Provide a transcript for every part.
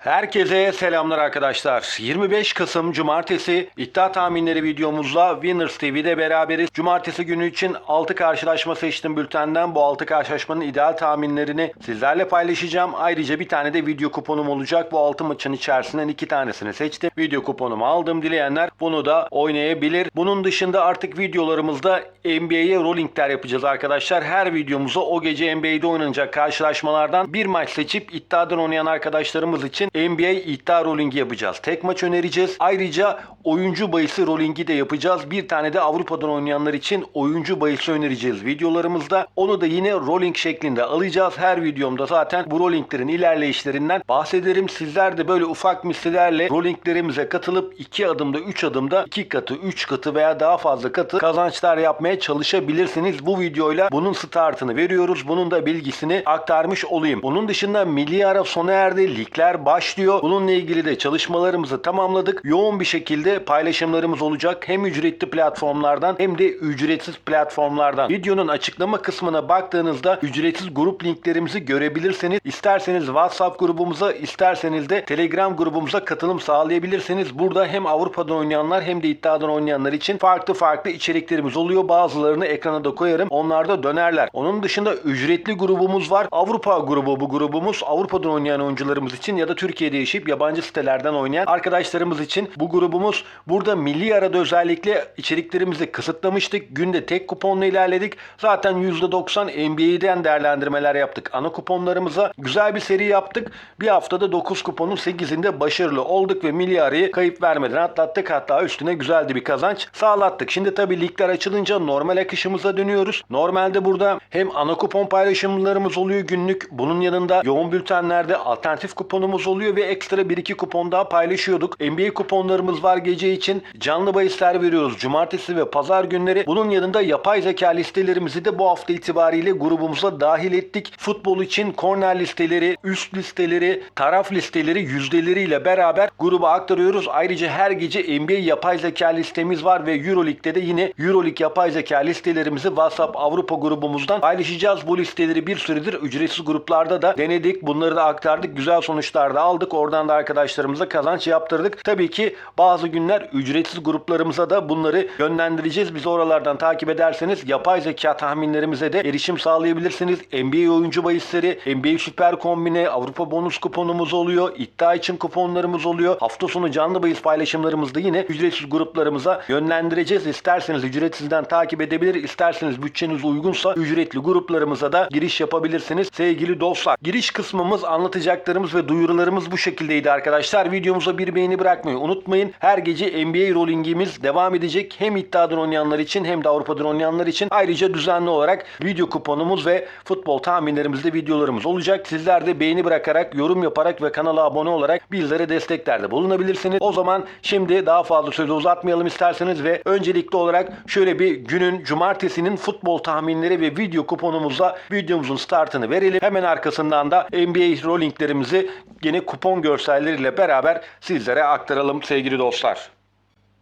Herkese selamlar arkadaşlar. 25 Kasım Cumartesi iddia tahminleri videomuzla Winners TV'de beraberiz. Cumartesi günü için 6 karşılaşma seçtim bültenden. Bu 6 karşılaşmanın ideal tahminlerini sizlerle paylaşacağım. Ayrıca bir tane de video kuponum olacak. Bu 6 maçın içerisinden 2 tanesini seçtim. Video kuponumu aldım. Dileyenler bunu da oynayabilir. Bunun dışında artık videolarımızda NBA'ye rollingler yapacağız arkadaşlar. Her videomuza o gece NBA'de oynanacak karşılaşmalardan bir maç seçip iddiadan oynayan arkadaşlarımız için NBA iddia rollingi yapacağız. Tek maç önereceğiz. Ayrıca oyuncu bahisi rollingi de yapacağız. Bir tane de Avrupa'dan oynayanlar için oyuncu bahisi önereceğiz videolarımızda. Onu da yine rolling şeklinde alacağız. Her videomda zaten bu rollinglerin ilerleyişlerinden bahsederim. Sizler de böyle ufak mislilerle rollinglerimize katılıp 2 adımda 3 adımda 2 katı 3 katı veya daha fazla katı kazançlar yapmaya çalışabilirsiniz. Bu videoyla bunun startını veriyoruz. Bunun da bilgisini aktarmış olayım. Onun dışında milli ara sona erdi. Ligler başlıyor. Bununla ilgili de çalışmalarımızı tamamladık. Yoğun bir şekilde paylaşımlarımız olacak. Hem ücretli platformlardan hem de ücretsiz platformlardan. Videonun açıklama kısmına baktığınızda ücretsiz grup linklerimizi görebilirsiniz. İsterseniz WhatsApp grubumuza, isterseniz de Telegram grubumuza katılım sağlayabilirsiniz. Burada hem Avrupa'dan oynayanlar hem de iddiadan oynayanlar için farklı farklı içeriklerimiz oluyor. Bazılarını ekrana da koyarım. Onlar da dönerler. Onun dışında ücretli grubumuz var. Avrupa grubu bu grubumuz. Avrupa'dan oynayan oyuncularımız için ya da Türkiye'de yaşayıp yabancı sitelerden oynayan arkadaşlarımız için bu grubumuz. Burada milli arada özellikle içeriklerimizi kısıtlamıştık. Günde tek kuponla ilerledik. Zaten %90 NBA'den değerlendirmeler yaptık. Ana kuponlarımıza güzel bir seri yaptık. Bir haftada 9 kuponun 8'inde başarılı olduk ve milli arayı kayıp vermeden atlattık. Hatta üstüne güzeldi bir kazanç sağlattık. Şimdi tabii ligler açılınca normal akışımıza dönüyoruz. Normalde burada hem ana kupon paylaşımlarımız oluyor günlük. Bunun yanında yoğun bültenlerde alternatif kuponumuz oluyor ve ekstra 1-2 kupon daha paylaşıyorduk. NBA kuponlarımız var gece için. Canlı bahisler veriyoruz cumartesi ve pazar günleri. Bunun yanında yapay zeka listelerimizi de bu hafta itibariyle grubumuza dahil ettik. Futbol için korner listeleri, üst listeleri, taraf listeleri yüzdeleriyle beraber gruba aktarıyoruz. Ayrıca her gece NBA yapay zeka listemiz var ve Euroleague'de de yine Euroleague yapay zeka listelerimizi WhatsApp Avrupa grubumuzdan paylaşacağız. Bu listeleri bir süredir ücretsiz gruplarda da denedik. Bunları da aktardık. Güzel sonuçlar da aldık. Oradan da arkadaşlarımıza kazanç yaptırdık. Tabii ki bazı günler ücretsiz gruplarımıza da bunları yönlendireceğiz. Bizi oralardan takip ederseniz yapay zeka tahminlerimize de erişim sağlayabilirsiniz. NBA oyuncu bahisleri, NBA süper kombine, Avrupa bonus kuponumuz oluyor. İddia için kuponlarımız oluyor. Hafta sonu canlı bahis paylaşımlarımızda yine ücretsiz gruplarımıza yönlendireceğiz. İsterseniz ücretsizden takip edebilir, isterseniz bütçeniz uygunsa ücretli gruplarımıza da giriş yapabilirsiniz. Sevgili dostlar, giriş kısmımız anlatacaklarımız ve duyurularımız bu şekildeydi arkadaşlar. Videomuza bir beğeni bırakmayı unutmayın. Her gece NBA rollingimiz devam edecek. Hem iddiadan oynayanlar için hem de Avrupa'dan oynayanlar için. Ayrıca düzenli olarak video kuponumuz ve futbol tahminlerimizde videolarımız olacak. Sizler de beğeni bırakarak, yorum yaparak ve kanala abone olarak bizlere desteklerde bulunabilirsiniz. O zaman şimdi daha fazla sözü uzatmayalım isterseniz ve öncelikli olarak şöyle bir günün cumartesinin futbol tahminleri ve video kuponumuzla videomuzun startını verelim. Hemen arkasından da NBA rollinglerimizi yine kupon görselleriyle beraber sizlere aktaralım sevgili dostlar.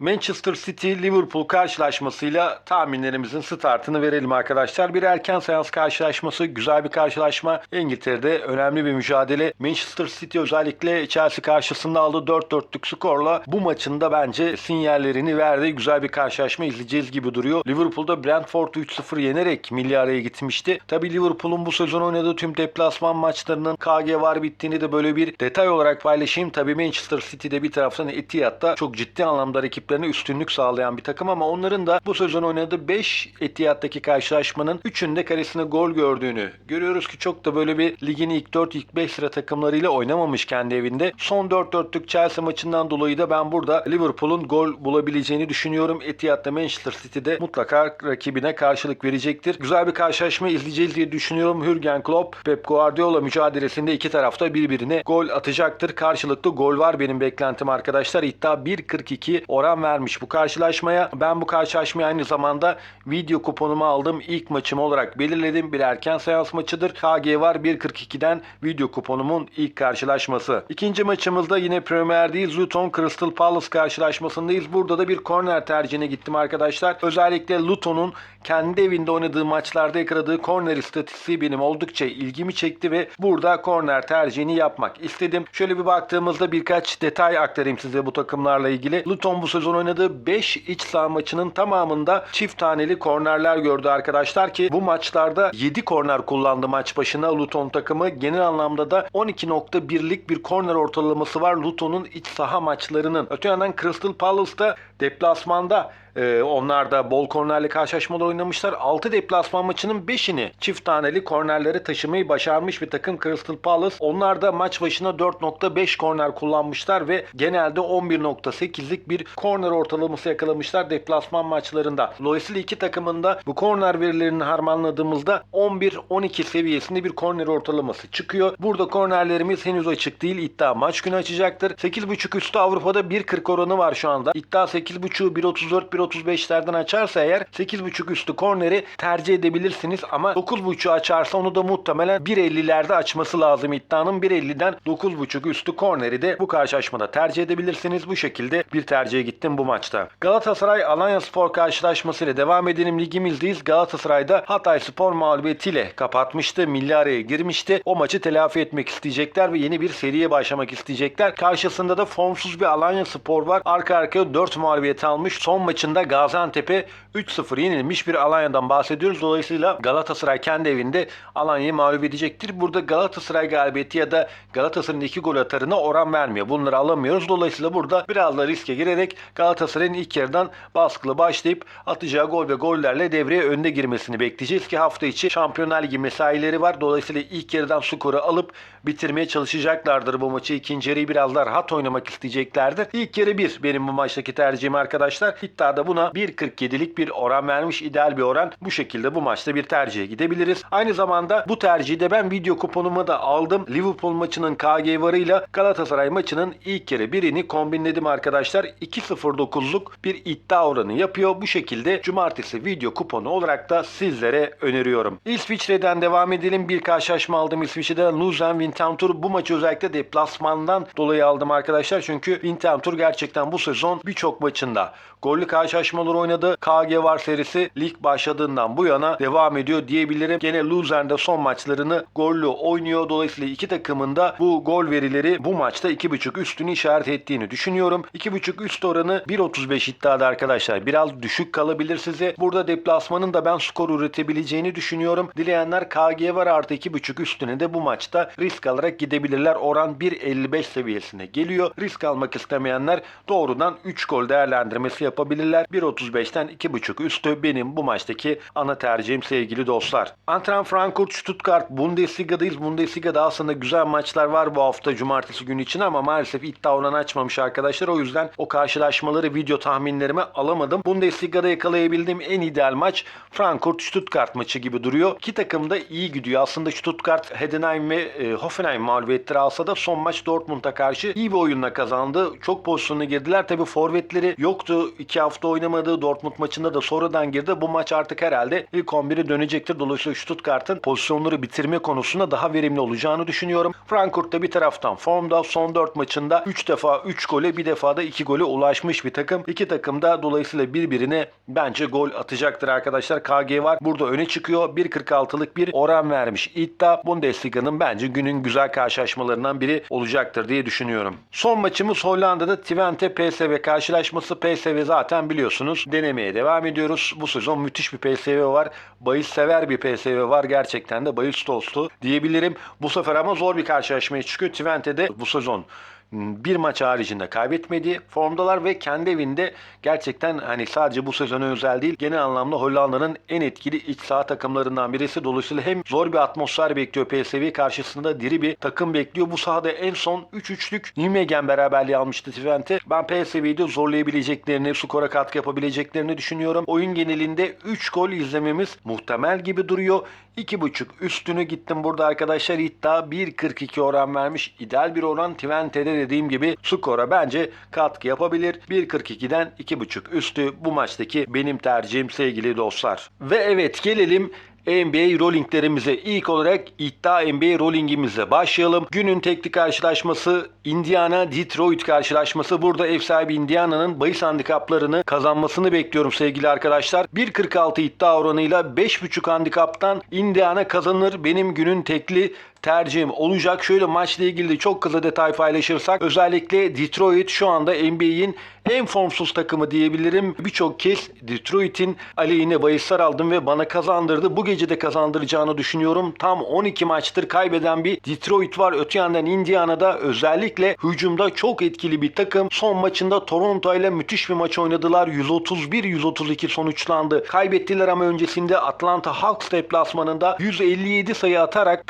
Manchester City Liverpool karşılaşmasıyla tahminlerimizin startını verelim arkadaşlar. Bir erken seans karşılaşması, güzel bir karşılaşma. İngiltere'de önemli bir mücadele. Manchester City özellikle Chelsea karşısında aldı 4-4'lük skorla. Bu maçında bence sinyallerini verdi. Güzel bir karşılaşma izleyeceğiz gibi duruyor. Liverpool'da Brentford'u 3-0 yenerek milli araya gitmişti. Tabi Liverpool'un bu sezon oynadığı tüm deplasman maçlarının KG var bittiğini de böyle bir detay olarak paylaşayım. Tabi Manchester City'de bir taraftan Etihad'da çok ciddi anlamda rakip rakiplerine üstünlük sağlayan bir takım ama onların da bu sezon oynadığı 5 Etihad'daki karşılaşmanın 3'ünde karesine gol gördüğünü görüyoruz ki çok da böyle bir ligin ilk 4 ilk 5 sıra takımlarıyla oynamamış kendi evinde. Son 4-4'lük Chelsea maçından dolayı da ben burada Liverpool'un gol bulabileceğini düşünüyorum. Etihad'da Manchester City'de mutlaka rakibine karşılık verecektir. Güzel bir karşılaşma izleyeceğiz diye düşünüyorum. Jurgen Klopp, Pep Guardiola mücadelesinde iki tarafta birbirine gol atacaktır. Karşılıklı gol var benim beklentim arkadaşlar. İddia 1.42 oran vermiş bu karşılaşmaya. Ben bu karşılaşmayı aynı zamanda video kuponumu aldım. İlk maçım olarak belirledim. Bir erken seans maçıdır. KG var 1.42'den video kuponumun ilk karşılaşması. İkinci maçımızda yine Premier'deyiz. Luton Crystal Palace karşılaşmasındayız. Burada da bir korner tercihine gittim arkadaşlar. Özellikle Luton'un kendi evinde oynadığı maçlarda yakaladığı korner istatistiği benim oldukça ilgimi çekti ve burada korner tercihini yapmak istedim. Şöyle bir baktığımızda birkaç detay aktarayım size bu takımlarla ilgili. Luton bu sezon oynadığı 5 iç saha maçının tamamında çift taneli kornerler gördü arkadaşlar ki bu maçlarda 7 korner kullandı maç başına Luton takımı. Genel anlamda da 12.1'lik bir korner ortalaması var Luton'un iç saha maçlarının. Öte yandan Crystal Palace'da deplasmanda ee, onlar da bol kornerli karşılaşmalar oynamışlar. 6 deplasman maçının 5'ini çift taneli kornerleri taşımayı başarmış bir takım Crystal Palace. Onlar da maç başına 4.5 korner kullanmışlar ve genelde 11.8'lik bir korner ortalaması yakalamışlar deplasman maçlarında. Dolayısıyla iki takımında bu korner verilerini harmanladığımızda 11-12 seviyesinde bir korner ortalaması çıkıyor. Burada kornerlerimiz henüz açık değil. İddia maç günü açacaktır. 8.5 üstü Avrupa'da 1.40 oranı var şu anda. İddia 8.5'u 1.34 1.35'lerden açarsa eğer 8.5 üstü korneri tercih edebilirsiniz ama 9.5'u açarsa onu da muhtemelen 1.50'lerde açması lazım iddianın 1.50'den 9.5 üstü korneri de bu karşılaşmada tercih edebilirsiniz. Bu şekilde bir tercihe gittim bu maçta. Galatasaray Alanya Spor karşılaşmasıyla devam edelim ligimizdeyiz. Galatasaray'da Hatay Spor mağlubiyetiyle kapatmıştı. Milli araya girmişti. O maçı telafi etmek isteyecekler ve yeni bir seriye başlamak isteyecekler. Karşısında da formsuz bir Alanya Spor var. Arka arkaya 4 mağlubiyet almış. Son maçında Gaziantep'e 3-0 yenilmiş bir Alanya'dan bahsediyoruz. Dolayısıyla Galatasaray kendi evinde Alanya'yı mağlup edecektir. Burada Galatasaray galibiyeti ya da Galatasaray'ın 2 gol atarına oran vermiyor. Bunları alamıyoruz. Dolayısıyla burada biraz da riske girerek Galatasaray'ın ilk yarıdan baskılı başlayıp atacağı gol ve gollerle devreye önde girmesini bekleyeceğiz ki hafta içi Şampiyonlar Ligi mesaileri var. Dolayısıyla ilk yarıdan skoru alıp bitirmeye çalışacaklardır bu maçı. İkinci yarıyı biraz daha rahat oynamak isteyeceklerdir. İlk yarı 1 benim bu maçtaki tercihim arkadaşlar. İddiada buna 1.47'lik bir oran vermiş. ideal bir oran. Bu şekilde bu maçta bir tercihe gidebiliriz. Aynı zamanda bu tercihi de ben video kuponumu da aldım. Liverpool maçının KG varıyla Galatasaray maçının ilk yarı birini kombinledim arkadaşlar. 2.09'luk bir iddia oranı yapıyor. Bu şekilde cumartesi video kuponu olarak da sizlere öneriyorum. İsviçre'den devam edelim. Bir karşılaşma aldım İsviçre'den. Luzern Winterthur. Bu maçı özellikle deplasmandan dolayı aldım arkadaşlar. Çünkü Winterthur gerçekten bu sezon birçok maçında gollü karşılaşmalar oynadı. KG var serisi lig başladığından bu yana devam ediyor diyebilirim. Gene Luzern'de son maçlarını gollü oynuyor. Dolayısıyla iki takımın da bu gol verileri bu maçta 2.5 üstünü işaret ettiğini düşünüyorum. 2.5 üst oranı 1.35 iddiada arkadaşlar. Biraz düşük kalabilir size. Burada deplasmanın da ben skor üretebileceğini düşünüyorum. Dileyenler KG var artı 2.5 üstüne de bu maçta risk alarak gidebilirler. Oran 1.55 seviyesine geliyor. Risk almak istemeyenler doğrudan 3 gol değerlendirmesi yapabilirler. 1.35'ten 2.5 üstü benim bu maçtaki ana tercihim sevgili dostlar. Antren Frankfurt Stuttgart Bundesliga'dayız. Bundesliga'da aslında güzel maçlar var bu hafta cumartesi günü için ama maalesef iddia oranı açmamış arkadaşlar. O yüzden o karşılaşmaları video tahminlerime alamadım. Bundesliga'da yakalayabildiğim en ideal maç Frankfurt Stuttgart maçı gibi duruyor. İki takım da iyi gidiyor. Aslında Stuttgart Heidenheim ve e, Hoffenheim mağlubiyetleri alsa da son maç Dortmund'a karşı iyi bir oyunla kazandı. Çok pozisyonuna girdiler. Tabi forvetleri yoktu. iki hafta oynamadığı Dortmund maçında da sonradan girdi. Bu maç artık herhalde ilk 11'e dönecektir. Dolayısıyla Stuttgart'ın pozisyonları bitirme konusunda daha verimli olacağını düşünüyorum. Frankfurt da bir taraftan formda son 4 maçında 3 defa 3 gole bir defa da 2 gole ulaşmış bir takım. İki takım da dolayısıyla birbirine bence gol atacaktır arkadaşlar. KG var. Burada öne çıkıyor. 1.46'lık bir oran vermiş. İddia Bundesliga'nın bence günün güzel karşılaşmalarından biri olacaktır diye düşünüyorum. Son maçımız Hollanda'da Twente PSV karşılaşması. PSV zaten biliyorsunuz denemeye devam ediyoruz. Bu sezon müthiş bir PSV var. Bayis sever bir PSV var. Gerçekten de bayis dostu diyebilirim. Bu sefer ama zor bir karşılaşmaya çıkıyor. Twente'de bu sezon bir maç haricinde kaybetmedi. Formdalar ve kendi evinde gerçekten hani sadece bu sezona özel değil genel anlamda Hollanda'nın en etkili iç saha takımlarından birisi. Dolayısıyla hem zor bir atmosfer bekliyor PSV karşısında diri bir takım bekliyor. Bu sahada en son 3-3'lük Nijmegen beraberliği almıştı Twente. Ben PSV'yi de zorlayabileceklerini, skora katkı yapabileceklerini düşünüyorum. Oyun genelinde 3 gol izlememiz muhtemel gibi duruyor. 2.5 üstünü gittim burada arkadaşlar iddia 1.42 oran vermiş. İdeal bir oran Twente'de dediğim gibi skora bence katkı yapabilir. 1.42'den 2.5 üstü bu maçtaki benim tercihim sevgili dostlar. Ve evet gelelim NBA rollinglerimize ilk olarak iddia NBA rollingimize başlayalım. Günün tekli karşılaşması Indiana Detroit karşılaşması. Burada ev sahibi Indiana'nın bahis handikaplarını kazanmasını bekliyorum sevgili arkadaşlar. 1.46 iddia oranıyla 5.5 handikaptan Indiana kazanır. Benim günün tekli tercihim olacak. Şöyle maçla ilgili de çok kısa detay paylaşırsak özellikle Detroit şu anda NBA'in en formsuz takımı diyebilirim. Birçok kez Detroit'in aleyhine bahisler aldım ve bana kazandırdı. Bu gece de kazandıracağını düşünüyorum. Tam 12 maçtır kaybeden bir Detroit var. Öte yandan Indiana'da özellikle hücumda çok etkili bir takım. Son maçında Toronto ile müthiş bir maç oynadılar. 131-132 sonuçlandı. Kaybettiler ama öncesinde Atlanta Hawks deplasmanında 157 sayı atarak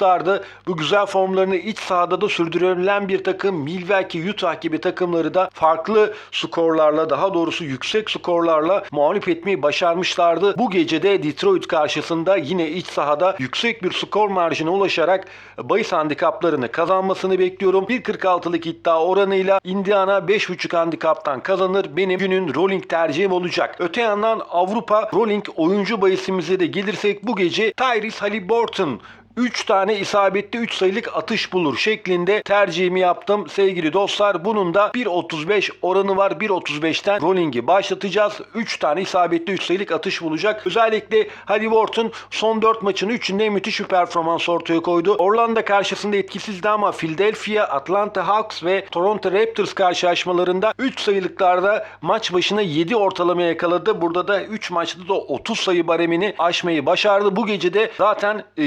kazanmışlardı. Bu güzel formlarını iç sahada da sürdürülen bir takım Milwaukee, Utah gibi takımları da farklı skorlarla daha doğrusu yüksek skorlarla mağlup etmeyi başarmışlardı. Bu gece de Detroit karşısında yine iç sahada yüksek bir skor marjına ulaşarak bahis handikaplarını kazanmasını bekliyorum. 1.46'lık iddia oranıyla Indiana 5.5 handikaptan kazanır. Benim günün rolling tercihim olacak. Öte yandan Avrupa rolling oyuncu bahisimize de gelirsek bu gece Tyrese Halliburton 3 tane isabetli 3 sayılık atış bulur şeklinde tercihimi yaptım sevgili dostlar. Bunun da 1.35 oranı var. 1.35'ten rolling'i başlatacağız. 3 tane isabetli 3 sayılık atış bulacak. Özellikle Halliburton son 4 maçın 3'ünde müthiş bir performans ortaya koydu. Orlando karşısında etkisizdi ama Philadelphia, Atlanta Hawks ve Toronto Raptors karşılaşmalarında 3 sayılıklarda maç başına 7 ortalama yakaladı. Burada da 3 maçta da 30 sayı baremini aşmayı başardı. Bu gece de zaten e,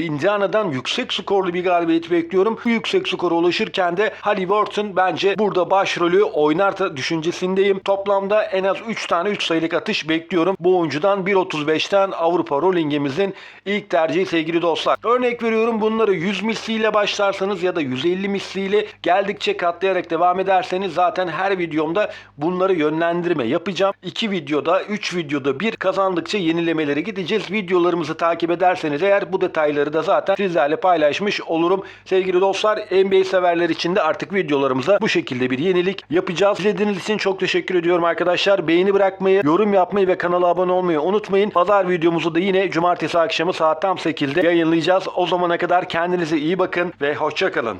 Indiana'dan yüksek skorlu bir galibiyet bekliyorum. Bu yüksek skora ulaşırken de Halliburton bence burada başrolü oynar düşüncesindeyim. Toplamda en az 3 tane 3 sayılık atış bekliyorum. Bu oyuncudan 1.35'ten Avrupa Rolling'imizin ilk tercihi sevgili dostlar. Örnek veriyorum bunları 100 misliyle başlarsanız ya da 150 misliyle geldikçe katlayarak devam ederseniz zaten her videomda bunları yönlendirme yapacağım. 2 videoda 3 videoda bir kazandıkça yenilemelere gideceğiz. Videolarımızı takip ederseniz eğer bu detayları da zaten sizlerle paylaşmış olurum. Sevgili dostlar NBA severler için de artık videolarımıza bu şekilde bir yenilik yapacağız. İzlediğiniz için çok teşekkür ediyorum arkadaşlar. Beğeni bırakmayı, yorum yapmayı ve kanala abone olmayı unutmayın. Pazar videomuzu da yine cumartesi akşamı saat tam 8'de yayınlayacağız. O zamana kadar kendinize iyi bakın ve hoşçakalın.